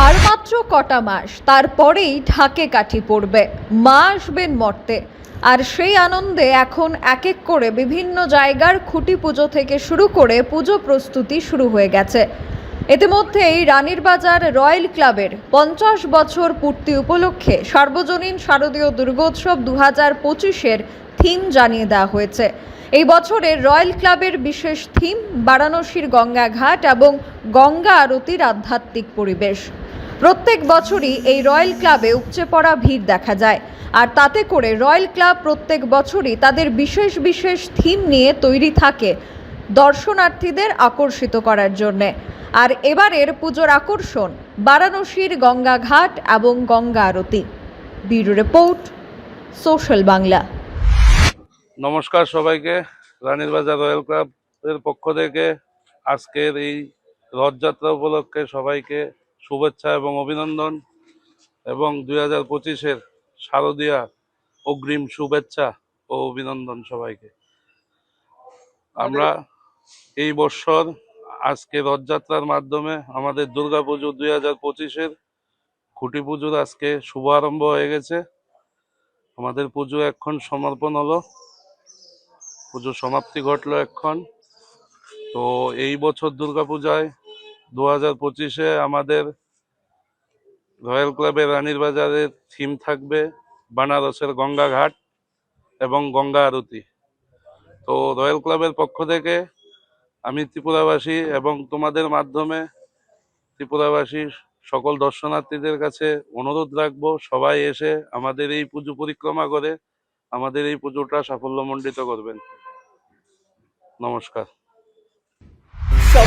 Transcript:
আর মাত্র কটা মাস, তারপরেই ঢাকে কাঠি পড়বে। মা আসবেন মর্তে। আর সেই আনন্দে এখন এক এক করে বিভিন্ন জায়গার খুঁটি পুজো থেকে শুরু করে পুজো প্রস্তুতি শুরু হয়ে গেছে। ইতিমধ্যেই রানীর বাজার রয়্যাল ক্লাবের পঞ্চাশ বছর পূর্তি উপলক্ষে সার্বজনীন শারদীয় দুর্গোৎসব দু হাজার পঁচিশের থিম জানিয়ে দেওয়া হয়েছে। এই বছরের রয়্যাল ক্লাবের বিশেষ থিম বারাণসীর গঙ্গাঘাট এবং গঙ্গা আরতির আধ্যাত্মিক পরিবেশ। প্রত্যেক বছরই এই রয়্যাল ক্লাবে উপচে পড়া ভিড় দেখা যায়। আর তাতে করে রয়্যাল ক্লাব প্রত্যেক বছরই তাদের বিশেষ বিশেষ থিম নিয়ে তৈরি থাকে দর্শনার্থীদের আকর্ষিত করার জন্যে। আর এবারের পুজোর আকর্ষণ, বারাণসীর গঙ্গাঘাট এবং Ganga aarti. Bureau report, social Bangla. নমস্কার সবাইকে রানীর বাজার রয়্যাল ক্লাবের পক্ষ থেকে আজকের এই রথযাত্রা উপলক্ষে সবাইকে শুভেচ্ছা এবং অভিনন্দন। এবং দুই হাজার পঁচিশের শারদীয়া অগ্রিম শুভেচ্ছা ও অভিনন্দন সবাইকে। আমরা এই বছর আজকে রথযাত্রার মাধ্যমে আমাদের দুর্গাপুজো দুই হাজার পঁচিশের খুঁটি পুজোর আজকে শুভ আরম্ভ হয়ে গেছে। আমাদের পুজো এখন সমর্পণ হলো। পুজো সমাপ্তি ঘটলো এখন। তো এই বছর দুর্গাপূজায় দু হাজার পঁচিশে আমাদের রয়্যাল ক্লাবের রানীর বাজারের থিম থাকবে বানারসের গঙ্গা ঘাট এবং গঙ্গা আরতি। তো রয়্যাল ক্লাবের পক্ষ থেকে আমি ত্রিপুরাবাসী এবং তোমাদের মাধ্যমে ত্রিপুরাবাসী সকল দর্শনার্থীদের কাছে অনুরোধ রাখব, সবাই এসে আমাদের এই পুজো পরিক্রমা করে আমাদের এই পুজোটা সাফল্যমণ্ডিত করবেন। নমস্কার।